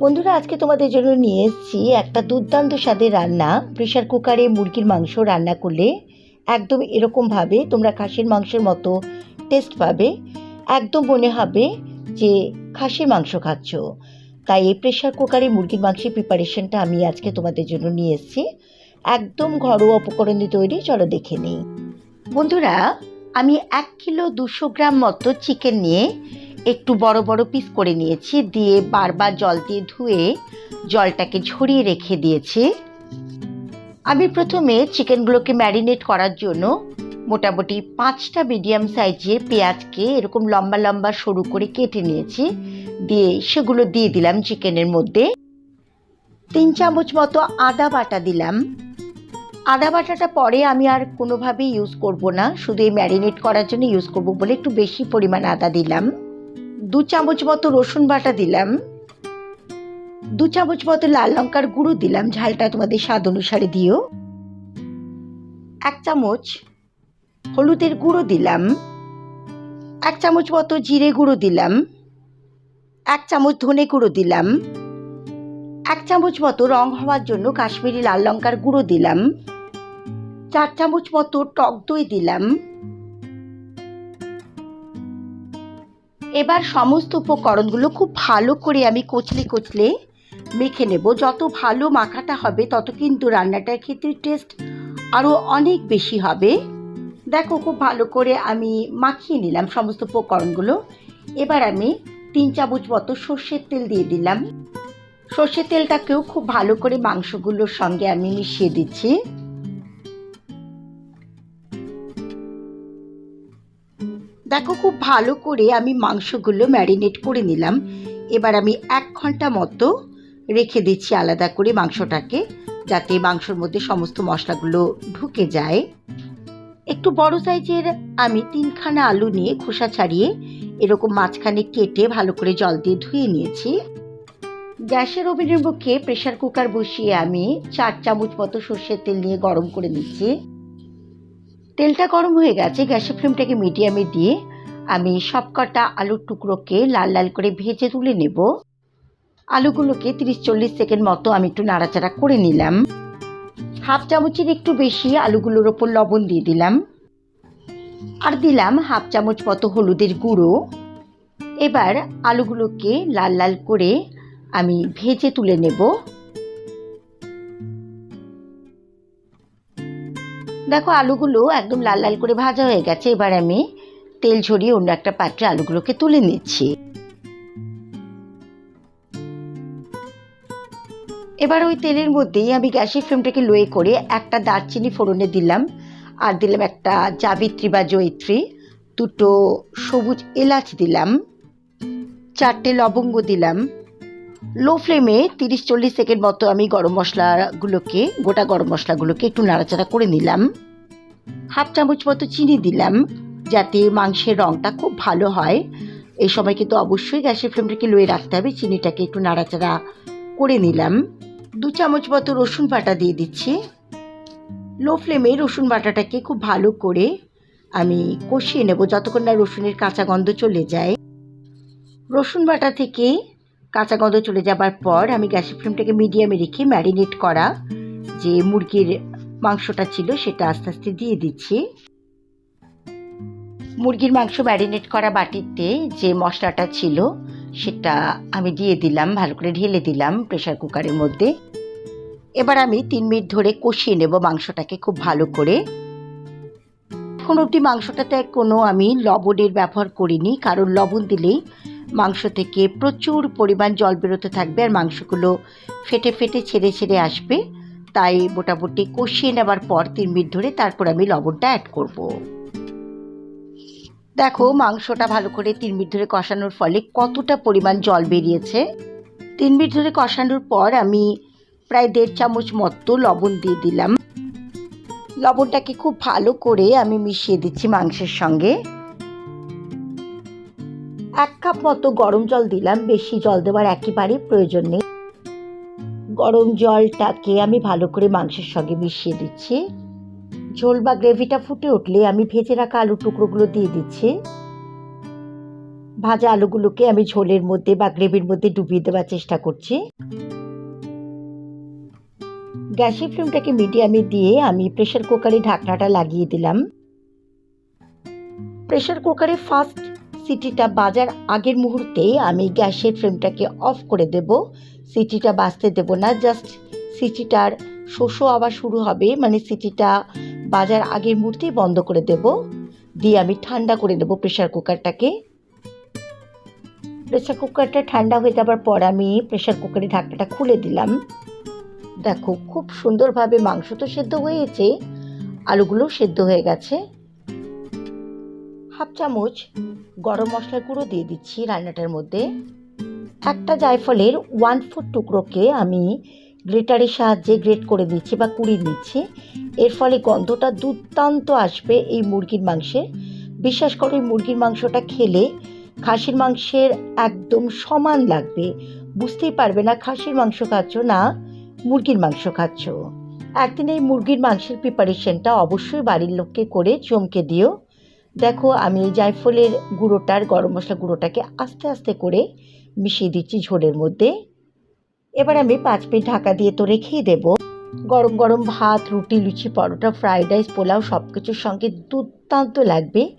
বন্ধুরা, আজকে তোমাদের জন্য নিয়ে এসেছি একটা দুর্দান্ত স্বাদের রান্না। প্রেশার কুকারে মুরগির মাংস রান্না করলে একদম এরকমভাবে তোমরা খাসির মাংসের মতো টেস্ট পাবে। একদম মনে হবে যে খাসির মাংস খাচ্ছ। তাই এই প্রেশার কুকারে মুরগির মাংসের প্রিপারেশনটা আমি আজকে তোমাদের জন্য নিয়ে এসেছি। একদম ঘরোয়া উপকরণ তৈরি, চলো দেখে নিই। বন্ধুরা, আমি এক কিলো দুশো গ্রাম মতো চিকেন নিয়ে একটু বড় বড় পিস করে নিয়েছি, দিয়ে বারবার জল দিয়ে ধুয়ে জলটাকে ঝরিয়ে রেখে দিয়েছি। আমি প্রথমে চিকেনগুলোকে ম্যারিনেট করার জন্য মোটামুটি পাঁচটা মিডিয়াম সাইজের পেঁয়াজকে এরকম লম্বা লম্বা সরু করে কেটে নিয়েছি, দিয়ে সেগুলো দিয়ে দিলাম চিকেনের মধ্যে। তিন চামচ মতো আদা বাটা দিলাম। আদা বাটাটা পরে আমি আর কোনোভাবেই ইউজ করব না, শুধু এই ম্যারিনেট করার জন্য ইউজ করব বলে একটু বেশি পরিমাণ আদা দিলাম। দু চামচ মতো রসুন বাটা দিলাম। দু চামচ মতো লাল লঙ্কার গুঁড়ো দিলাম, ঝালটা তোমাদের স্বাদ অনুসারে দিও। এক চামচ হলুদের গুঁড়ো দিলাম। এক চামচ মতো জিরে গুঁড়ো দিলাম। এক চামচ ধনে গুঁড়ো দিলাম। এক চামচ মতো রং হওয়ার জন্য কাশ্মীরি লাল লঙ্কার গুঁড়ো দিলাম। চার চামচ মতো টক দই দিলাম। এবার সমস্ত উপকরণগুলো খুব ভালো করে আমি কচলে কচলে মেখে নেব। যত ভালো মাখাটা হবে, তত কিন্তু রান্নাটার ক্ষেত্রে টেস্ট আরও অনেক বেশি হবে। দেখো, খুব ভালো করে আমি মাখিয়ে নিলাম সমস্ত উপকরণগুলো। এবার আমি তিন চামচ মতো সর্ষের তেল দিয়ে দিলাম। সর্ষের তেলটাকেও খুব ভালো করে মাংসগুলোর সঙ্গে আমি মিশিয়ে দিচ্ছি। দেখো খুব ভালো করে আমি মাংসগুলো ম্যারিনেট করে নিলাম। এবার আমি এক ঘণ্টা মতো রেখে দিচ্ছি আলাদা করে মাংসটাকে, যাতে মাংসর মধ্যে সমস্ত মশলাগুলো ঢুকে যায়। একটু বড় সাইজের আমি তিনখানা আলু নিয়ে খোসা ছাড়িয়ে এরকম মাঝখানে কেটে ভালো করে জল দিয়ে ধুয়ে নিয়েছি। গ্যাসের ওভেনের মুখে প্রেশার কুকার বসিয়ে আমি চার চামচ মতো সর্ষের তেল নিয়ে গরম করে নিচ্ছি। তেলটা গরম হয়ে গেছে, গ্যাসের ফ্লেমটাকে মিডিয়ামে দিয়ে আমি সবকটা আলুর টুকরোকে লাল লাল করে ভেজে তুলে নেব। আলুগুলোকে তিরিশ চল্লিশ সেকেন্ড মতো আমি একটু নাড়াচাড়া করে নিলাম। হাফ চামচের একটু বেশি আলুগুলোর ওপর লবণ দিয়ে দিলাম। আর দিলাম হাফ চামচ মতো হলুদের গুঁড়ো। এবার আলুগুলোকে লাল লাল করে আমি ভেজে তুলে নেব। দেখো, আলুগুলো একদম লাল লাল করে ভাজা হয়ে গেছে। এবার আমি তেল ঝরিয়ে অন্য একটা পাত্রে আলুগুলোকে তুলে নিচ্ছি। এবার ওই তেলের মধ্যেই আমি গ্যাসের ফ্লেমটাকে লোয়ে করে একটা দারচিনি ফোড়নে দিলাম। আর দিলাম একটা জাবিত্রী বা জয়িত্রী, দুটো সবুজ এলাচ দিলাম, চারটে লবঙ্গ দিলাম লো ফ্লেমে তিরিশ চল্লিশ সেকেন্ড মতো আমি গরম মশলাগুলোকে, গোটা গরম মশলাগুলোকে একটু নাড়াচাড়া করে নিলাম। হাফ চামচ মতো চিনি দিলাম, যাতে মাংসের রঙটা খুব ভালো হয়। এই সময় কিন্তু অবশ্যই গ্যাসের ফ্লেমটাকে লোয়ে রাখতে হবে, চিনিটাকে একটু নাড়াচাড়া করে নিলাম। দু চামচ মতো রসুন বাটা দিয়ে দিচ্ছি। লো ফ্লেমে রসুন বাটাটাকে খুব ভালো করে আমি কষিয়ে নেব, যতক্ষণ না রসুনের কাঁচা গন্ধ চলে যায়। রসুন বাটা থেকে কাঁচা গন্ধ চলে যাবার পর আমি গ্যাসের ফ্লেমটাকে মিডিয়ামে রেখে ম্যারিনেট করা যে মুরগির মাংসটা ছিল সেটা আস্তে আস্তে দিয়ে দিচ্ছি। মুরগির মাংস ম্যারিনেট করা বাটিতে যে মশলাটা ছিল সেটা আমি দিয়ে দিলাম, ভালো করে ঢেলে দিলাম প্রেশার কুকারের মধ্যে। এবার আমি তিন মিনিট ধরে কষিয়ে নেব মাংসটাকে খুব ভালো করে। এখন অবধি মাংসটাতে কোনো আমি লবণের ব্যবহার করিনি, কারণ লবণ দিলেই মাংস থেকে প্রচুর পরিমাণ জল বেরোতে থাকবে আর মাংসগুলো ফেটে ফেটে ছেড়ে ছেড়ে আসবে। তাই মোটামুটি কষিয়ে নেবার পর তিন মিনিট ধরে তারপর আমি লবণটা অ্যাড করব। দেখো মাংসটা ভালো করে তিন মিনিট ধরে কষানোর ফলে কতটা পরিমাণ জল বেরিয়েছে। তিন মিনিট ধরে কষানোর পর আমি প্রায় দেড় চামচ মতো লবণ দিয়ে দিলাম। লবণটাকে খুব ভালো করে আমি মিশিয়ে দিচ্ছি মাংসের সঙ্গে। কাপ মতো গরম জল দিলাম, বেশি জল দেওয়ার একেবারে প্রয়োজন নেই। গরম জলটাকে আমি ভালো করে মাংসের সঙ্গে মিশিয়ে দিচ্ছি। ঝোল বা গ্রেভিটা ফুটে উঠলে আমি ভেজে রাখা আলুর টুকরোগুলো দিয়ে দিচ্ছি। ভাজা আলুগুলোকে আমি ঝোলের মধ্যে বা গ্রেভির মধ্যে ডুবিয়ে দেওয়ার চেষ্টা করছি। গ্যাসের ফ্লেমটাকে মিডিয়ামে দিয়ে আমি প্রেশার কুকারে ঢাকনাটা লাগিয়ে দিলাম। প্রেশার কুকারে ফার্স্ট সিটিটা বাজার আগের মুহূর্তে আমি গ্যাসের ফ্লেমটাকে অফ করে দেব। সিটিটা বাজতে দেব না, জাস্ট সিটিটার শোষো আবার শুরু হবে মানে সিটিটা বাজার আগের মুহূর্তেই বন্ধ করে দেব। দিয়ে আমি ঠান্ডা করে নেব প্রেশার কুকারটাকে। প্রেশার কুকারটা ঠান্ডা হয়ে যাবার পর আমি প্রেশার কুকারে ঢাকনাটা খুলে দিলাম। দেখো, খুব সুন্দরভাবে মাংস তো সেদ্ধ হয়েছে আলুগুলো সেদ্ধ হয়ে গেছে। হাফ চামচ গরম মশলার গুঁড়ো দিয়ে দিচ্ছি রান্নাটার মধ্যে। একটা জায়ফলের ওয়ান ফোর টুকরোকে আমি গ্রেটারের সাহায্যে গ্রেট করে দিচ্ছি বা কুড়িয়ে দিচ্ছি এর ফলে গন্ধটা দুর্দান্ত আসবে এই মুরগির মাংসে। বিশ্বাস করো মুরগির মাংসটা খেলে খাসির মাংসের একদম সমান লাগবে। বুঝতেই পারবে না খাসির মাংস খাচ্ছ না মুরগির মাংস খাচ্ছ। একদিন এই মুরগির মাংসের প্রিপারেশনটা অবশ্যই বাড়ির লোককে করে চমকে দিও। দেখো, আমি এই জায়ফলের গুঁড়োটার, গরম মশলা গুঁড়োটাকে আস্তে আস্তে করে মিশিয়ে দিচ্ছি ঝোলের মধ্যে। এবার আমি পাঁচ মিনিট ঢাকা দিয়ে তো রেখেই দেব। গরম গরম ভাত, রুটি, লুচি, পরোটা, ফ্রাইড রাইস, পোলাও সব কিছুর সঙ্গে দুর্দান্ত লাগবে।